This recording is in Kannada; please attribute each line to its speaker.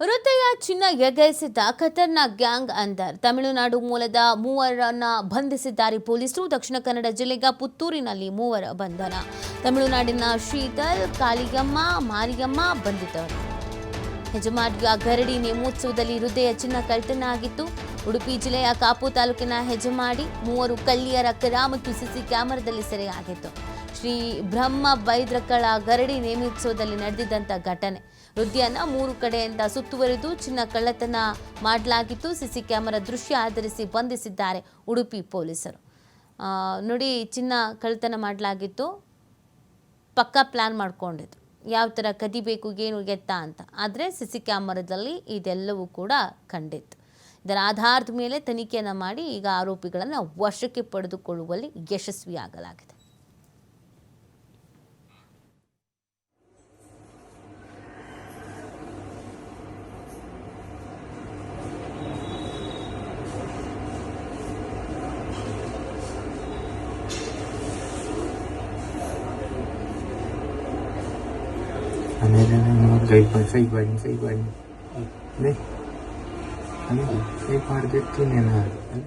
Speaker 1: ಹೃದಯ ಚಿನ್ನ ಎಗರಿಸಿದ್ದ ಖತರ್ನಾಕ್ ಗ್ಯಾಂಗ್ ಅಂದರ್ ತಮಿಳುನಾಡು ಮೂಲದ ಮೂವರನ್ನ ಬಂಧಿಸಿದ್ದಾರೆ ಪೊಲೀಸರು. ದಕ್ಷಿಣ ಕನ್ನಡ ಜಿಲ್ಲೆಯ ಪುತ್ತೂರಿನಲ್ಲಿ ಮೂವರ ಬಂಧನ. ತಮಿಳುನಾಡಿನ ಶೀತಲ್ ಕಾಳಿಯಮ್ಮ, ಮಾರಿಯಮ್ಮ ಬಂಧಿತರು. ಹೆಜಮಾಡಿಯ ಗರಡಿ ನೇಮೋತ್ಸವದಲ್ಲಿ ಹೃದಯ ಚಿನ್ನ ಕಳ್ತನ ಆಗಿತ್ತು ಉಡುಪಿ ಜಿಲ್ಲೆಯ ಕಾಪು ತಾಲೂಕಿನ ಹೆಜಮಾಡಿ ಮೂವರು ಕಳ್ಳಿಯರ ಕರ ಮತ್ತು ಸಿಸಿ ಕ್ಯಾಮೆರಾದಲ್ಲಿ ಸೆರೆಯಾಗಿತ್ತು. ಶ್ರೀ ಬ್ರಹ್ಮ ಬೈದ್ರಕಳ ಗರಡಿ ನೇಮೋತ್ಸವದಲ್ಲಿ ನಡೆದಿದ್ದಂಥ ಘಟನೆ. ಹೃದಯನ ಮೂರು ಕಡೆಯಿಂದ ಸುತ್ತುವರಿದು ಚಿನ್ನ ಕಳ್ಳತನ ಮಾಡಲಾಗಿತ್ತು. ಸಿಸಿ ಕ್ಯಾಮೆರಾ ದೃಶ್ಯ ಆಧರಿಸಿ ಬಂಧಿಸಿದ್ದಾರೆ ಉಡುಪಿ ಪೊಲೀಸರು. ನೋಡಿ ಚಿನ್ನ ಕಳ್ಳತನ ಮಾಡಲಾಗಿತ್ತು. ಪಕ್ಕಾ ಪ್ಲ್ಯಾನ್ ಮಾಡ್ಕೊಂಡಿದ್ರು. ಯಾವ ಥರ ಕದಿಬೇಕು, ಏನು ಎತ್ತ ಅಂತ. ಆದರೆ ಸಿ ಸಿ ಕ್ಯಾಮರಾದಲ್ಲಿ ಇದೆಲ್ಲವೂ ಕೂಡ ಕಂಡಿತ್ತು. ಇದರ ಆಧಾರದ ಮೇಲೆ ತನಿಖೆಯನ್ನು ಮಾಡಿ ಈಗ ಆರೋಪಿಗಳನ್ನು ವಶಕ್ಕೆ ಪಡೆದುಕೊಳ್ಳುವಲ್ಲಿ ಯಶಸ್ವಿಯಾಗಲಾಗಿದೆ.
Speaker 2: Ano na lang mga pa sa iba sa iba. Hindi. Ano? Ay, parang ito na na. Ano?